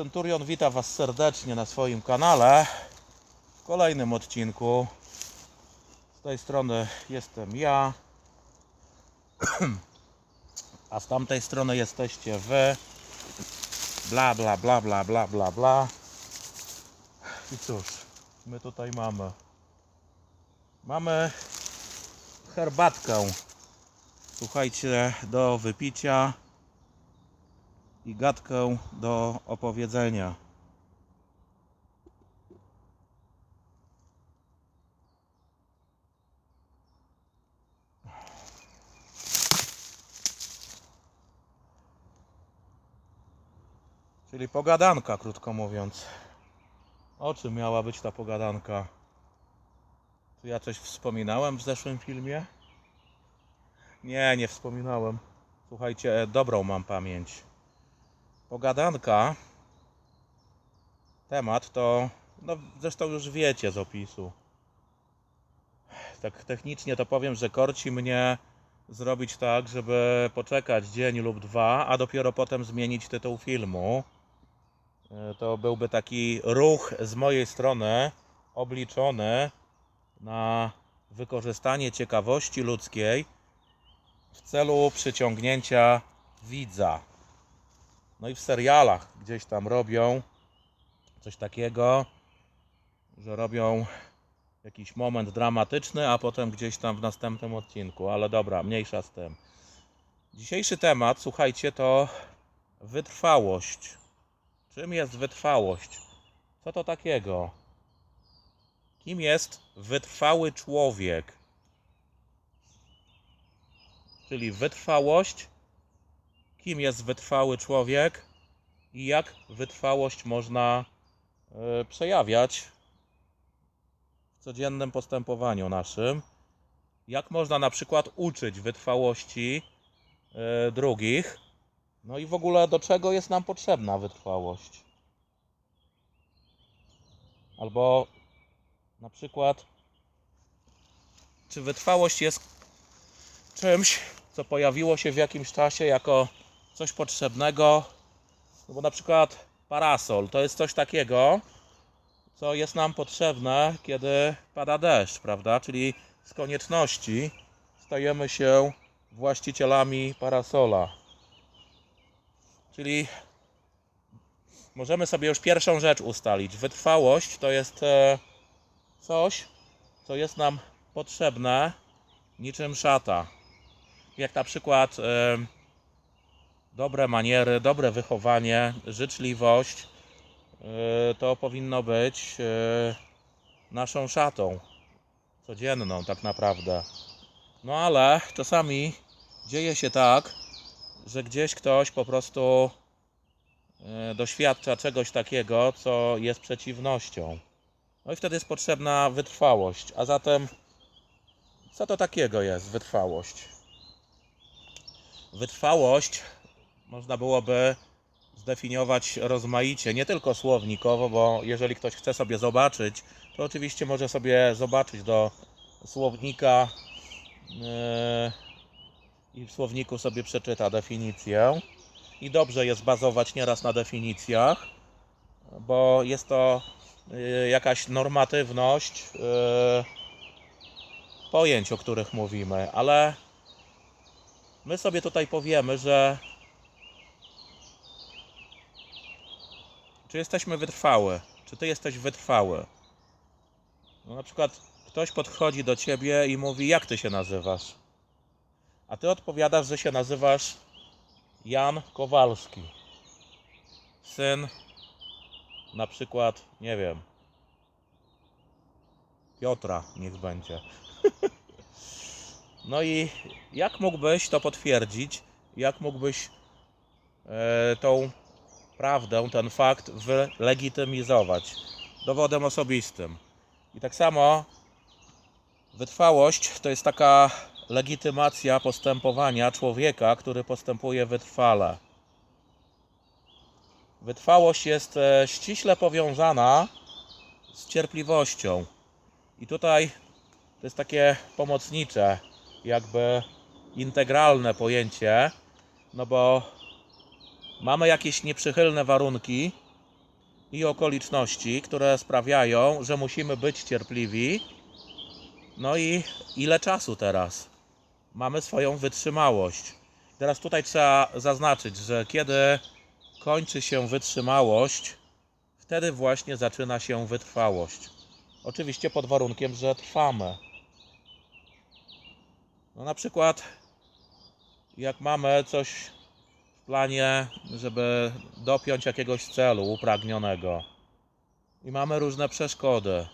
Centurion wita Was serdecznie na swoim kanale w kolejnym odcinku. Z tej strony jestem ja, a z tamtej strony jesteście Wy. Bla bla bla bla bla bla bla. I cóż, my tutaj mamy. Mamy herbatkę. Słuchajcie, do wypicia i gadkę do opowiedzenia. Czyli pogadanka, krótko mówiąc. O czym miała być ta pogadanka? Czy ja coś wspominałem w zeszłym filmie? Nie, nie wspominałem. Słuchajcie, dobrą mam pamięć. Pogadanka. Temat to, no zresztą już wiecie z opisu. Tak technicznie to powiem, że korci mnie zrobić tak, żeby poczekać dzień lub dwa, a dopiero potem zmienić tytuł filmu. E, To byłby taki ruch z mojej strony obliczony na wykorzystanie ciekawości ludzkiej w celu przyciągnięcia widza. No i w serialach gdzieś tam robią coś takiego, że robią jakiś moment dramatyczny, a potem gdzieś tam w następnym odcinku. Ale dobra, mniejsza z tym. Dzisiejszy temat, słuchajcie, to wytrwałość. Czym jest wytrwałość? Co to takiego? Kim jest wytrwały człowiek? Czyli wytrwałość kim jest wytrwały człowiek i jak wytrwałość można e, przejawiać w codziennym postępowaniu naszym. Jak można na przykład uczyć wytrwałości e, drugich. No i w ogóle do czego jest nam potrzebna wytrwałość. Albo na przykład, czy wytrwałość jest czymś, co pojawiło się w jakimś czasie jako coś potrzebnego. No bo na przykład parasol to jest coś takiego, co jest nam potrzebne, kiedy pada deszcz, prawda? Czyli z konieczności stajemy się właścicielami parasola. Czyli możemy sobie już pierwszą rzecz ustalić. Wytrwałość to jest e, coś, co jest nam potrzebne niczym szata. Jak na przykład e, dobre maniery, dobre wychowanie, życzliwość, e, to powinno być e, naszą szatą codzienną, tak naprawdę. No ale czasami dzieje się tak, że gdzieś ktoś po prostu e, doświadcza czegoś takiego, co jest przeciwnością. No i wtedy jest potrzebna wytrwałość. A zatem, co to takiego jest wytrwałość? Wytrwałość można byłoby zdefiniować rozmaicie, nie tylko słownikowo, bo jeżeli ktoś chce sobie zobaczyć, to oczywiście może sobie zobaczyć do słownika yy, i w słowniku sobie przeczyta definicję. I dobrze jest bazować nieraz na definicjach, bo jest to yy, jakaś normatywność yy, pojęć, o których mówimy, ale my sobie tutaj powiemy, że czy jesteśmy wytrwały, czy ty jesteś wytrwały. No na przykład ktoś podchodzi do ciebie i mówi, jak ty się nazywasz? A ty odpowiadasz, że się nazywasz Jan Kowalski. Syn na przykład, nie wiem, Piotra, niech będzie. No i jak mógłbyś to potwierdzić? Jak mógłbyś e, tą prawdę, ten fakt wylegitymizować dowodem osobistym? I tak samo wytrwałość to jest taka legitymacja postępowania człowieka, który postępuje wytrwale. Wytrwałość jest e, ściśle powiązana z cierpliwością. I tutaj to jest takie pomocnicze, jakby integralne pojęcie, no bo mamy jakieś nieprzychylne warunki, i okoliczności, które sprawiają, że musimy być cierpliwi. No i ile czasu teraz? Mamy swoją wytrzymałość. Teraz tutaj trzeba zaznaczyć, że kiedy kończy się wytrzymałość, wtedy właśnie zaczyna się wytrwałość. Oczywiście pod warunkiem, że trwamy. No na przykład, jak mamy coś planie, żeby dopiąć jakiegoś celu upragnionego i mamy różne przeszkody,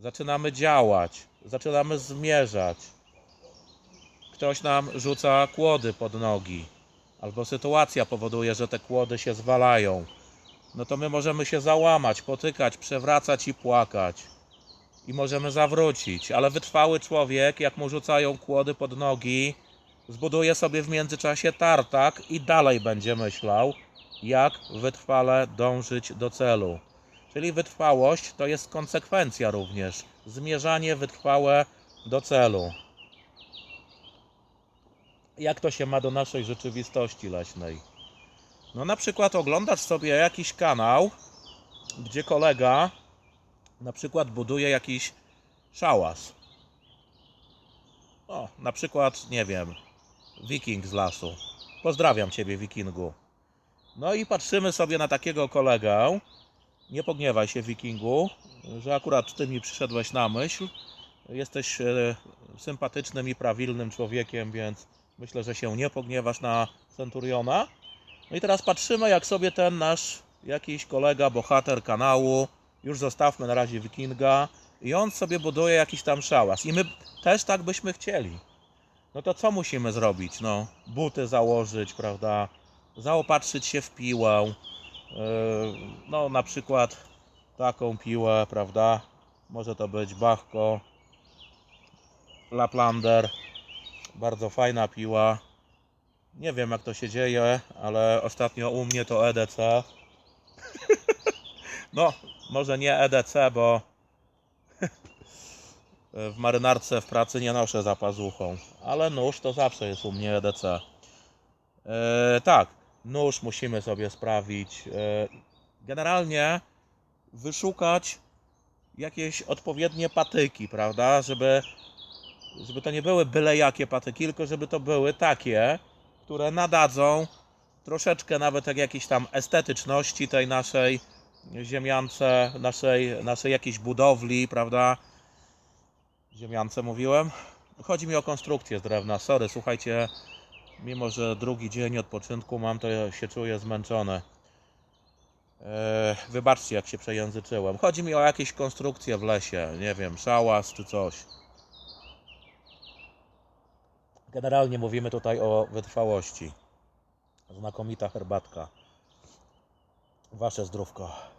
zaczynamy działać, zaczynamy zmierzać. Ktoś nam rzuca kłody pod nogi, albo sytuacja powoduje, że te kłody się zwalają. No to my możemy się załamać, potykać, przewracać i płakać i możemy zawrócić, ale wytrwały człowiek, jak mu rzucają kłody pod nogi, zbuduje sobie w międzyczasie tartak i dalej będzie myślał, jak wytrwale dążyć do celu. Czyli wytrwałość to jest konsekwencja również, zmierzanie wytrwałe do celu. Jak to się ma do naszej rzeczywistości leśnej? No na przykład oglądasz sobie jakiś kanał, gdzie kolega na przykład buduje jakiś szałas. O, na przykład, nie wiem, wiking z lasu. Pozdrawiam Ciebie, wikingu. No i patrzymy sobie na takiego kolegę. Nie pogniewaj się, wikingu, że akurat Ty mi przyszedłeś na myśl. Jesteś e, sympatycznym i prawilnym człowiekiem, więc myślę, że się nie pogniewasz na Centuriona. No i teraz patrzymy, jak sobie ten nasz jakiś kolega, bohater kanału, już zostawmy na razie wikinga, i on sobie buduje jakiś tam szałas. I my też tak byśmy chcieli. No to co musimy zrobić? No, buty założyć, prawda? Zaopatrzyć się w piłę. Yy, No, na przykład taką piłę, prawda? Może to być Bachko, Laplander. Bardzo fajna piła. Nie wiem jak to się dzieje, ale ostatnio u mnie to EDC. No, może nie EDC, bo w marynarce w pracy nie noszę za pazuchą, ale nóż to zawsze jest u mnie EDC. E, tak, nóż musimy sobie sprawić. E, generalnie wyszukać jakieś odpowiednie patyki, prawda? Żeby, żeby to nie były byle jakie patyki, tylko żeby to były takie, które nadadzą troszeczkę nawet jak jakiejś tam estetyczności tej naszej ziemiance, naszej, naszej jakiejś budowli, prawda? Ziemiance mówiłem. Chodzi mi o konstrukcję z drewna. Sorry, słuchajcie, mimo że drugi dzień odpoczynku mam, to się czuję zmęczony. Eee, wybaczcie, jak się przejęzyczyłem. Chodzi mi o jakieś konstrukcje w lesie, nie wiem, szałas czy coś. Generalnie mówimy tutaj o wytrwałości. Znakomita herbatka. Wasze zdrówko.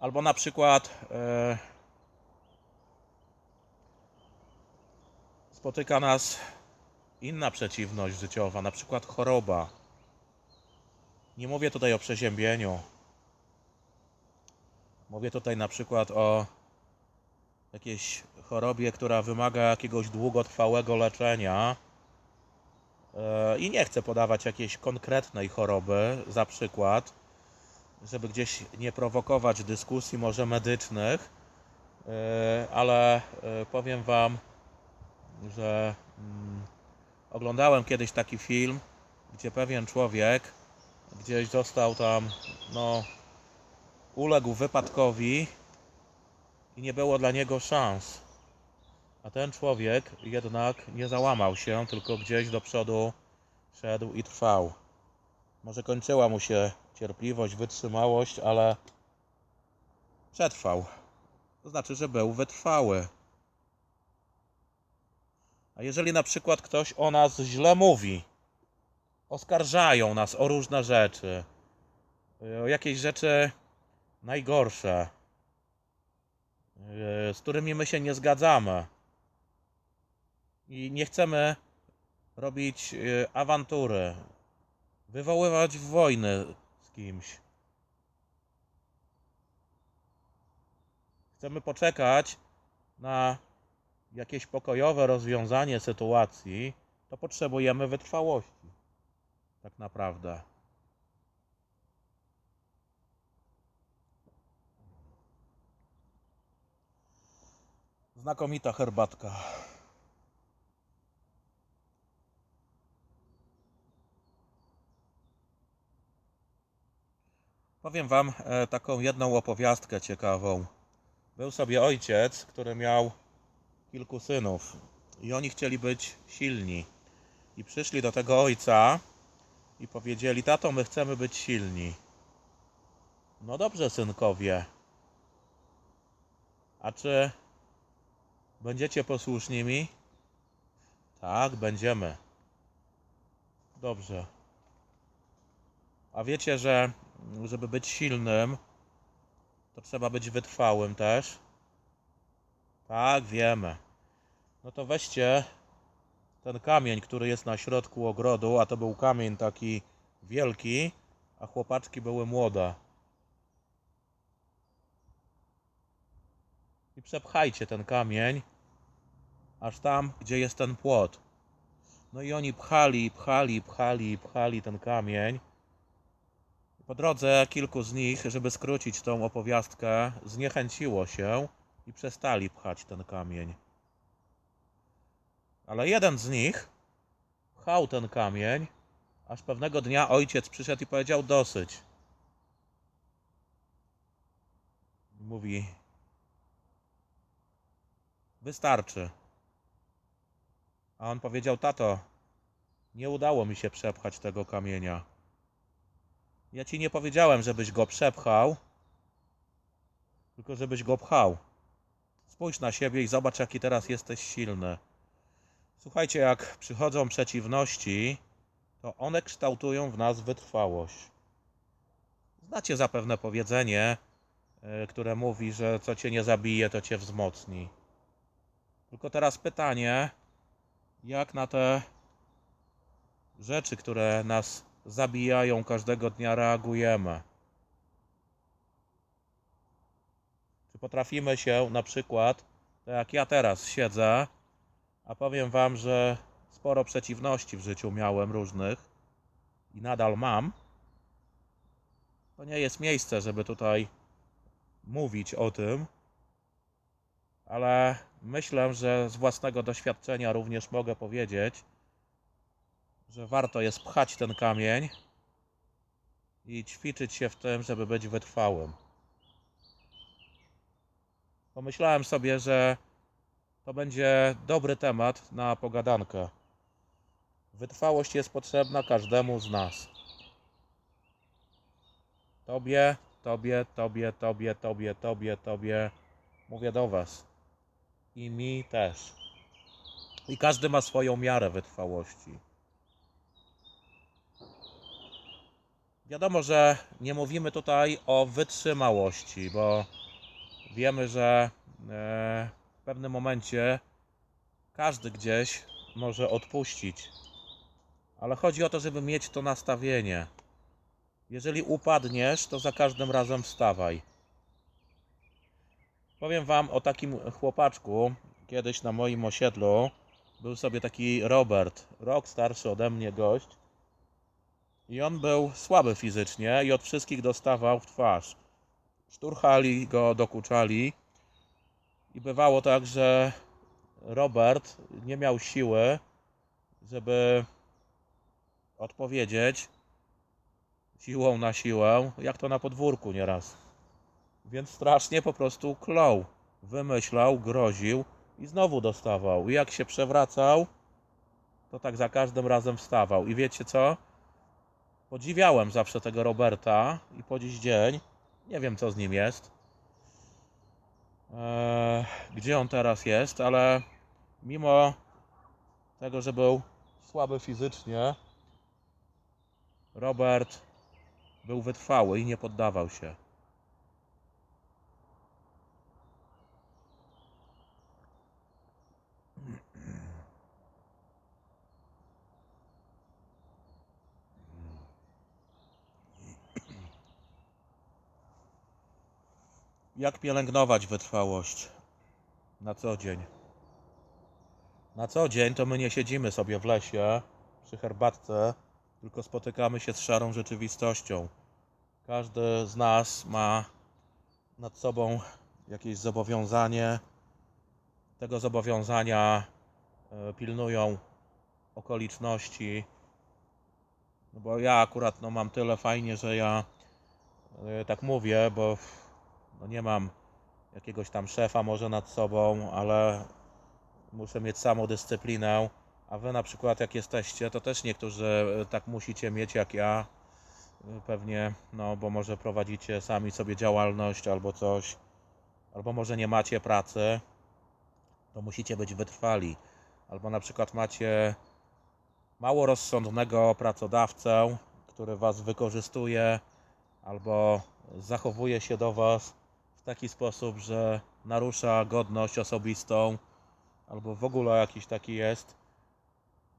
Albo na przykład e, spotyka nas inna przeciwność życiowa, na przykład choroba. Nie mówię tutaj o przeziębieniu. Mówię tutaj na przykład o jakiejś chorobie, która wymaga jakiegoś długotrwałego leczenia. E, I nie chcę podawać jakiejś konkretnej choroby za przykład, żeby gdzieś nie prowokować dyskusji może medycznych, e, ale e, powiem Wam, że mm, oglądałem kiedyś taki film, gdzie pewien człowiek gdzieś został tam, no, uległ wypadkowi i nie było dla niego szans. A ten człowiek jednak nie załamał się, tylko gdzieś do przodu szedł i trwał. Może kończyła mu się cierpliwość, wytrzymałość, ale przetrwał. To znaczy, że był wytrwały. A jeżeli na przykład ktoś o nas źle mówi, oskarżają nas o różne rzeczy, o jakieś rzeczy najgorsze, yy, z którymi my się nie zgadzamy i nie chcemy robić yy, awantury, wywoływać wojny kimś. Chcemy poczekać na jakieś pokojowe rozwiązanie sytuacji, to potrzebujemy wytrwałości. Tak naprawdę. Znakomita herbatka. Powiem Wam e, taką jedną opowiastkę ciekawą. Był sobie ojciec, który miał kilku synów i oni chcieli być silni. I przyszli do tego ojca i powiedzieli: Tato, my chcemy być silni. No dobrze, synkowie. A czy będziecie posłuszni mi? Tak, będziemy. Dobrze. A wiecie, że żeby być silnym, to trzeba być wytrwałym też? Tak, wiemy. No to weźcie ten kamień, który jest na środku ogrodu, a to był kamień taki wielki, a chłopaczki były młode. I przepchajcie ten kamień aż tam, gdzie jest ten płot. No i oni pchali, pchali, pchali, pchali ten kamień. Po drodze kilku z nich, żeby skrócić tą opowiastkę, zniechęciło się i przestali pchać ten kamień. Ale jeden z nich pchał ten kamień, aż pewnego dnia ojciec przyszedł i powiedział: Dosyć. Mówi: Wystarczy. A on powiedział: Tato, nie udało mi się przepchać tego kamienia. Ja ci nie powiedziałem, żebyś go przepchał, tylko żebyś go pchał. Spójrz na siebie i zobacz, jaki teraz jesteś silny. Słuchajcie, jak przychodzą przeciwności, to one kształtują w nas wytrwałość. Znacie zapewne powiedzenie, y, które mówi, że co cię nie zabije, to cię wzmocni. Tylko teraz pytanie, jak na te rzeczy, które nas zabijają każdego dnia, reagujemy? Czy potrafimy się na przykład, tak jak ja teraz siedzę, a powiem Wam, że sporo przeciwności w życiu miałem różnych i nadal mam. To nie jest miejsce, żeby tutaj mówić o tym, ale myślę, że z własnego doświadczenia również mogę powiedzieć, że warto jest pchać ten kamień i ćwiczyć się w tym, żeby być wytrwałym. Pomyślałem sobie, że to będzie dobry temat na pogadankę. Wytrwałość jest potrzebna każdemu z nas. Tobie, tobie, tobie, tobie, tobie, tobie, tobie. Mówię do Was. I mi też. I każdy ma swoją miarę wytrwałości. Wiadomo, że nie mówimy tutaj o wytrzymałości, bo wiemy, że e, w pewnym momencie każdy gdzieś może odpuścić. Ale chodzi o to, żeby mieć to nastawienie. Jeżeli upadniesz, to za każdym razem wstawaj. Powiem Wam o takim chłopaczku. Kiedyś na moim osiedlu był sobie taki Robert, rok starszy ode mnie gość. I on był słaby fizycznie i od wszystkich dostawał w twarz. Szturchali go, dokuczali. I bywało tak, że Robert nie miał siły, żeby odpowiedzieć siłą na siłę, jak to na podwórku nieraz. Więc strasznie po prostu klął. Wymyślał, groził i znowu dostawał. I jak się przewracał, to tak za każdym razem wstawał. I wiecie co? Podziwiałem zawsze tego Roberta i po dziś dzień nie wiem, co z nim jest. Eee, gdzie on teraz jest, ale mimo tego, że był słaby fizycznie, Robert był wytrwały i nie poddawał się. Jak pielęgnować wytrwałość na co dzień? Na co dzień to my nie siedzimy sobie w lesie przy herbatce tylko spotykamy się z szarą rzeczywistością. Każdy z nas ma nad sobą jakieś zobowiązanie. Tego zobowiązania e, pilnują okoliczności. No bo ja akurat no, mam tyle fajnie, że ja e, tak mówię, bo no, nie mam jakiegoś tam szefa może nad sobą, ale muszę mieć samodyscyplinę. A wy na przykład jak jesteście, to też niektórzy e, tak musicie mieć jak ja. E, Pewnie, no bo może prowadzicie sami sobie działalność albo coś, albo może nie macie pracy, to musicie być wytrwali. Albo na przykład macie mało rozsądnego pracodawcę, który was wykorzystuje, albo zachowuje się do was taki sposób, że narusza godność osobistą, albo w ogóle jakiś taki jest.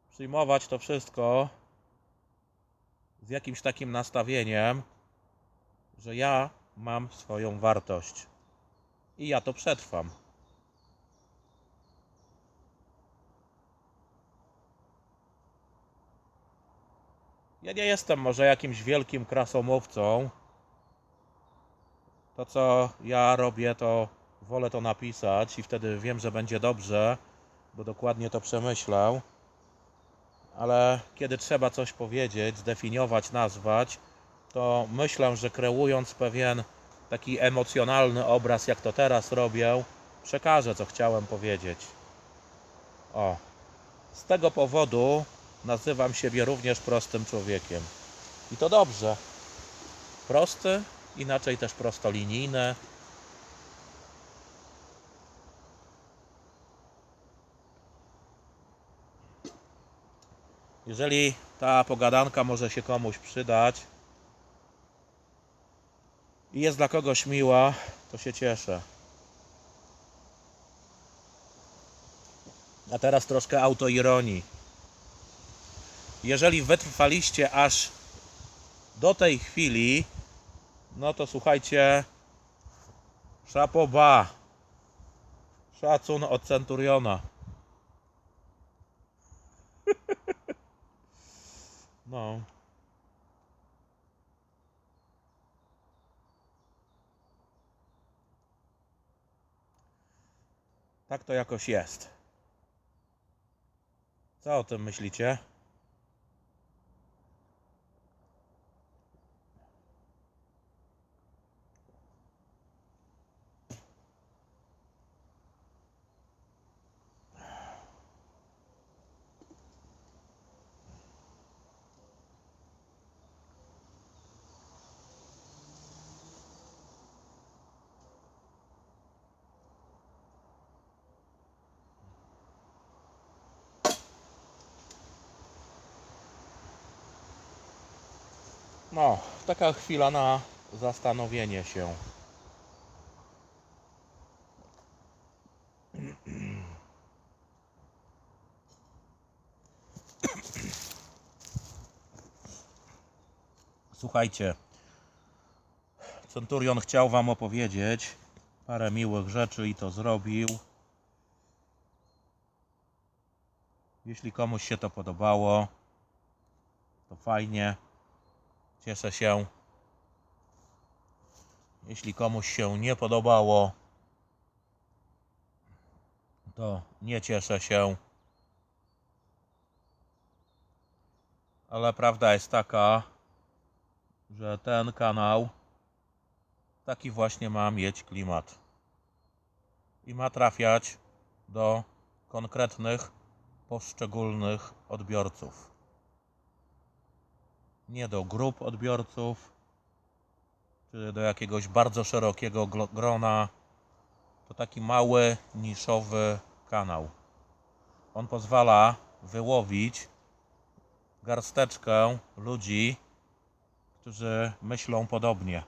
Przyjmować to wszystko z jakimś takim nastawieniem, że ja mam swoją wartość i ja to przetrwam. Ja nie jestem może jakimś wielkim krasomówcą. To, co ja robię, to wolę to napisać i wtedy wiem, że będzie dobrze, bo dokładnie to przemyślał. Ale kiedy trzeba coś powiedzieć, zdefiniować, nazwać, to myślę, że kreując pewien taki emocjonalny obraz, jak to teraz robię, przekażę, co chciałem powiedzieć. O, z tego powodu nazywam siebie również prostym człowiekiem. I to dobrze. Prosty, inaczej też prostolinijny. Jeżeli ta pogadanka może się komuś przydać i jest dla kogoś miła, to się cieszę. A teraz troszkę autoironii. Jeżeli wytrwaliście aż do tej chwili, no to słuchajcie, szapoba. Szacun od Centuriona. No. Tak to jakoś jest. Co o tym myślicie? No, taka chwila na zastanowienie się. Słuchajcie, Centurion chciał Wam opowiedzieć parę miłych rzeczy i to zrobił. Jeśli komuś się to podobało, to fajnie. Cieszę się. Jeśli komuś się nie podobało, to nie cieszę się. Ale prawda jest taka, że ten kanał taki właśnie ma mieć klimat. I ma trafiać do konkretnych, poszczególnych odbiorców nie do grup odbiorców, czy do jakiegoś bardzo szerokiego grona. To taki mały, niszowy kanał. On pozwala wyłowić garsteczkę ludzi, którzy myślą podobnie.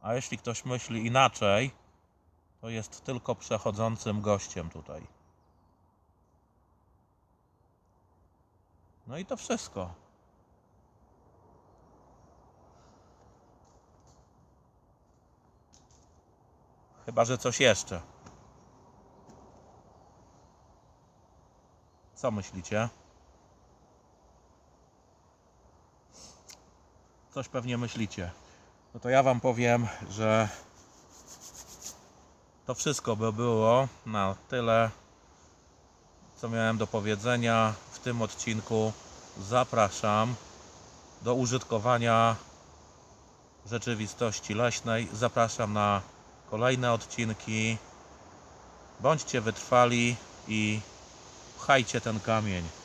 A jeśli ktoś myśli inaczej, to jest tylko przechodzącym gościem tutaj. No i to wszystko. Chyba, że coś jeszcze. Co myślicie? Coś pewnie myślicie. No to ja Wam powiem, że to wszystko by było na tyle, co miałem do powiedzenia tym odcinku. Zapraszam do użytkowania rzeczywistości leśnej. Zapraszam na kolejne odcinki. Bądźcie wytrwali i pchajcie ten kamień.